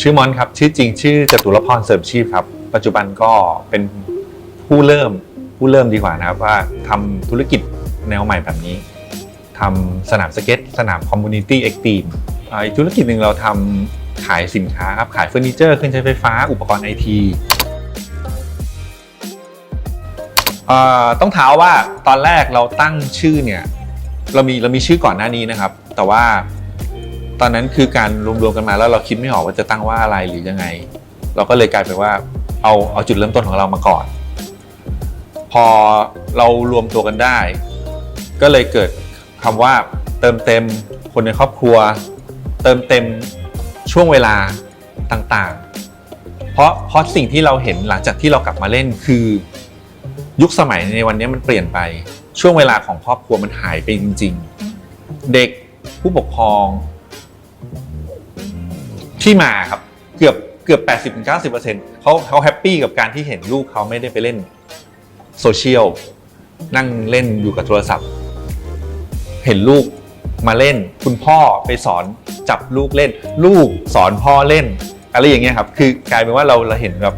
ชื่อมอนครับ ชื่อจริงชื่อจตุรพรเสริมชีพครับ ปัจจุบันก็เป็นผู้เริ่มผู้เริ่มดีกว่านะครับว่าทำธุรกิจแนวใหม่แบบนี้ทำสนามสเก็ต สนามคอมมูนิตี้เอ็กตีมอีกธุรกิจหนึ่งเราทำขายสินค้าครับ ขายเฟอร์นิเจอร์เครื่องใช้ไฟฟ้าอุปกรณ์ไอทีต้องเท้าว่าตอนแรกเราตั้งชื่อเนี่ย เรามีเรามีชื่อก่อนหน้านี้นะครับ แต่ว่า ตอนนั้นคือการรวมๆกันมาแล้วเราคิดไม่ออกว่าจะตั้งว่าอะไรหรือยังไง เราก็เลยกลายเป็นว่าเอาเอาจุดเริ่มต้นของเรามาก่อน พอเรารวมตัวกันได้ ก็เลยเกิดคำว่าเติมเต็มคนในครอบครัว เติมเต็มช่วงเวลาต่างๆ เพราะเพราะสิ่งที่เราเห็นหลังจากที่เรากลับมาเล่นคือ ยุคสมัยในวันนี้มันเปลี่ยนไปช่วงเวลาของครอบครัวมันหายไปจริง ๆ เด็กผู้ปกครอง ที่มาครับเกือบเกือบ 80-90%เขาเขาแฮปปี้กับการที่เห็นลูกเขาไม่ได้ไปเล่นโซเชียลนั่งเล่นอยู่กับโทรศัพท์ เห็นลูกมาเล่น คุณพ่อไปสอนจับลูกเล่น ลูกสอนพ่อเล่น อะไรอย่างเงี้ยครับ คือกลายเป็นว่าเราเราเห็นแบบ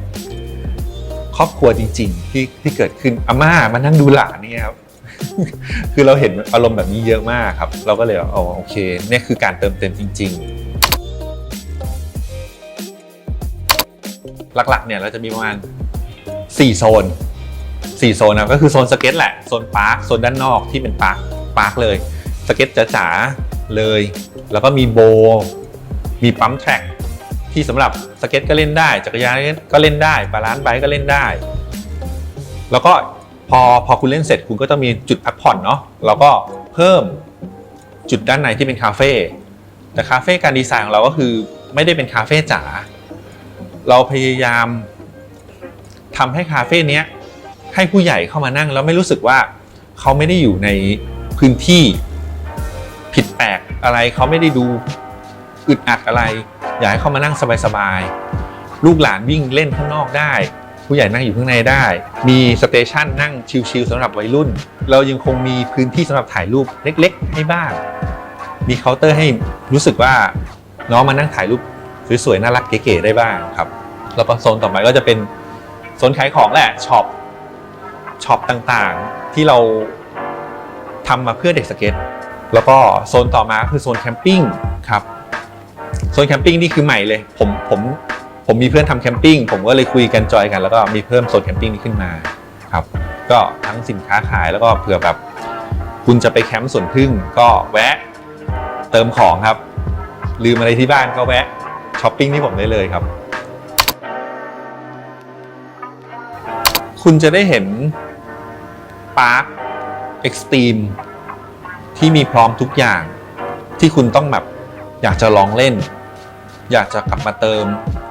ครอบครัวจริง ๆ ที่ที่เกิดขึ้นอาม่ามานั่งดูหลานเนี่ยครับคือเราเห็นอารมณ์แบบนี้เยอะมากครับ เราก็เลยว่าอ๋อโอเคเนี่ยคือการเติมเต็มจริง ๆ หลักๆเนี่ยเราจะมีประมาณ 4 โซน 4 โซนนะก็คือโซนสเก็ตแหละโซนพาร์คโซนด้านนอกที่เป็นพาร์คพาร์คเลยสเก็ตจ๋าๆเลย แล้วก็มีโบ มีปั๊มแทร็กที่สำหรับสเก็ตก็เล่นได้จักรยานก็เล่นได้บาลานซ์ไบค์ก็เล่นได้ แล้วก็พอพอคุณเล่นเสร็จคุณก็ต้องมีจุดพักผ่อนเนาะเราก็เพิ่มจุดด้านในที่เป็นคาเฟ่แต่คาเฟ่การดีไซน์ของเราก็คือไม่ได้เป็นคาเฟ่จ๋า เราพยายามทำให้คาเฟ่เนี้ยให้ผู้ใหญ่เข้ามานั่ง แล้วไม่รู้สึกว่าเขาไม่ได้อยู่ในพื้นที่ผิดแปลกอะไรเขาไม่ได้ดูอึดอัดอะไร อยากให้เขามานั่งสบายๆลูกหลานวิ่งเล่นข้างนอกได้ ผู้ใหญ่นั่งอยู่ข้างในได้ มีสเตชันนั่งชิลๆสำหรับวัยรุ่น เรายังคงมีพื้นที่สำหรับถ่ายรูปเล็ก ๆ ให้บ้าง มีเคาน์เตอร์ให้รู้สึกว่าน้องมานั่งถ่ายรูปสวยๆน่ารักเก๋ๆได้บ้างครับ แล้วก็โซนต่อไปก็จะเป็นโซนขายของแหละช็อปช็อปต่างๆที่เราทำมาเพื่อเด็กสเก็ต แล้วก็โซนต่อมาคือโซนแคมปิ้งครับโซนแคมปิ้งนี่คือใหม่เลยผมผมผมมีเพื่อนทำแคมปิ้งผมก็เลยคุยกันจอยกัน แล้วก็มีเพิ่มโซนแคมปิ้งนี้ขึ้นมาครับ ก็ทั้งสินค้าขายแล้วก็เผื่อแบบ คุณจะไปแคมป์สวนพึ่งก็แวะเติมของครับ ลืมอะไรที่บ้านก็แวะช้อปปิ้งที่ผมได้เลยครับ คุณจะได้เห็นปาร์คเอ็กซ์ตรีมที่มีพร้อมทุกอย่างที่คุณต้องแบบอยากจะลองเล่น อยากจะกลับมาเติม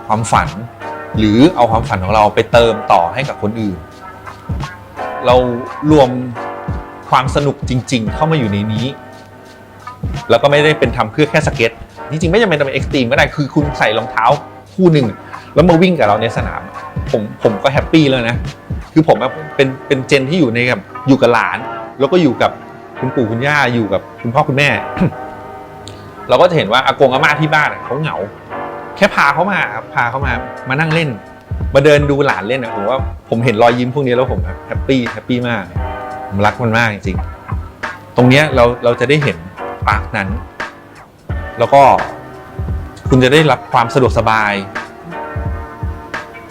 ความฝัน หรือเอาความฝันของเราไปเติมต่อให้กับคนอื่น เรารวมความสนุกจริง ๆ เข้ามาอยู่ในนี้ แล้วก็ไม่ได้เป็นทำเพื่อแค่สเก็ตจริงๆไม่จำเป็นต้องเป็นเอ็กซ์ตรีมก็ได้คือคุณใส่รองเท้าคู่หนึ่งแล้วมาวิ่งกับเราในสนาม ผมผมก็แฮปปี้แล้วนะ คือผมเป็นเป็นเจนที่อยู่ในกับอยู่กับหลาน แล้วก็อยู่กับคุณปู่คุณย่าอยู่กับคุณพ่อคุณแม่ เราก็จะเห็นว่าอากงอาม่าที่บ้านเขาเหงา แค่พาเขามาพาเขามามานั่งเล่น มาเดินดูหลานเล่นอะผมว่าผมเห็นรอยยิ้มพวกนี้แล้วผมแฮปปี้แฮปปี้มากผมรักมันมากจริงๆตรงเนี้ยเราเราจะได้เห็นปาร์คนั้น แล้วก็คุณจะได้รับความสะดวกสบาย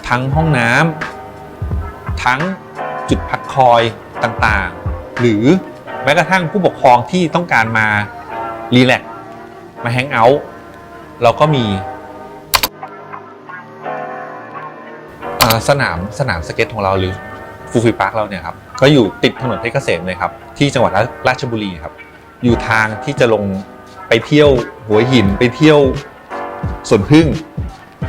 ทั้งห้องน้ำทั้งจุดพักคอยต่างๆ หรือแม้กระทั่งผู้ปกครองที่ต้องการมารีแลกมาแฮงเอาท์เราก็มีสนามสนามสเก็ตของเราหรือฟูฟิปาร์คเราเนี่ยครับก็อยู่ติดถนนเพชรเกษมเลยครับ ที่จังหวัดราราชบุรีครับ อยู่ทางที่จะลงไปเที่ยวหัวหินไปเที่ยวสวนพึ่ง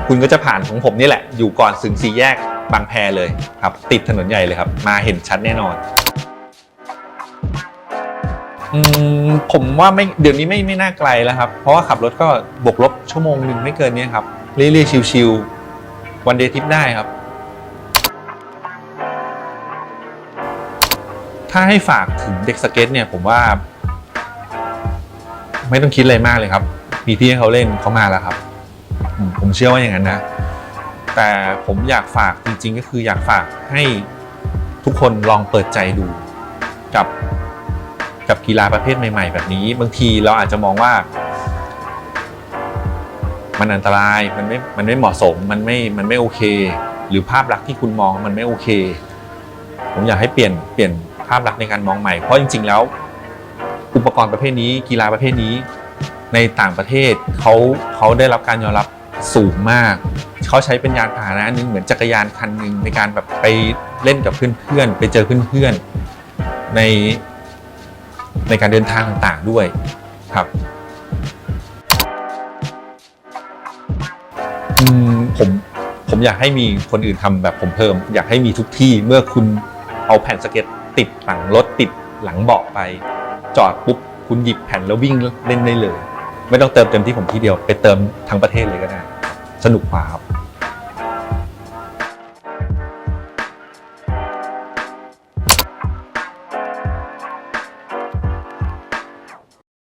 คุณก็จะผ่านของผมนี่แหละ อยู่ก่อนถึงสี่แยกบางแพเลยครับ ติดถนนใหญ่เลยครับ มาเห็นชัดแน่นอนอืมผมว่าไม่เดี๋ยวนี้ไม่ไม่น่าไกลแล้วครับ เพราะว่าขับรถก็บวกลบชั่วโมงหนึ่งไม่เกินนี้ครับ เรื่อยๆชิวๆวันเดย์ทริปได้ครับ ถ้าให้ฝากถึงเด็กสเก็ตเนี่ยผมว่า ไม่ต้องคิดอะไรมากเลยครับ มีที่ให้เขาเล่นเขามาแล้วครับ ผมเชื่อว่าอย่างนั้นนะ แต่ผมอยากฝากจริงๆ ก็คืออยากฝากให้ทุกคนลองเปิดใจดูกับกับกีฬาประเภทใหม่ ๆ แบบนี้ บางทีเราอาจจะมองว่า มันอันตรายมันไม่มันไม่เหมาะสมมันไม่มันไม่โอเค หรือภาพลักษณ์ที่คุณมองมันไม่โอเค ผมอยากให้เปลี่ยนเปลี่ยนภาพลักษณ์ในการมองใหม่เพราะจริง ๆ แล้ว อุปกรณ์ประเภทนี้ กีฬาประเภทนี้ ในต่างประเทศเขาเขาได้รับการยอมรับ สูงมาก เขาใช้เป็นยานพาหนะหนึงเหมือนจักรยานคันหนึ่งในการแบบไปเล่นกับเพื่อนๆ ไปเจอเพื่อนๆ ในในการเดินทางต่างๆด้วยครับผมผมอยากให้มีคนอื่นทำแบบผมเพิ่ม อยากให้มีทุกที่เมื่อคุณเอาแผ่นสเก็ตติดหลังรถติดหลังเบาะไป จอดปุ๊บคุณหยิบแผ่นแล้ววิ่งเล่นได้เลย ไม่ต้องเติมเต็มที่ผมที่เดียวไปเติมทั้งประเทศเลยก็ได้สนุกกว่าครับ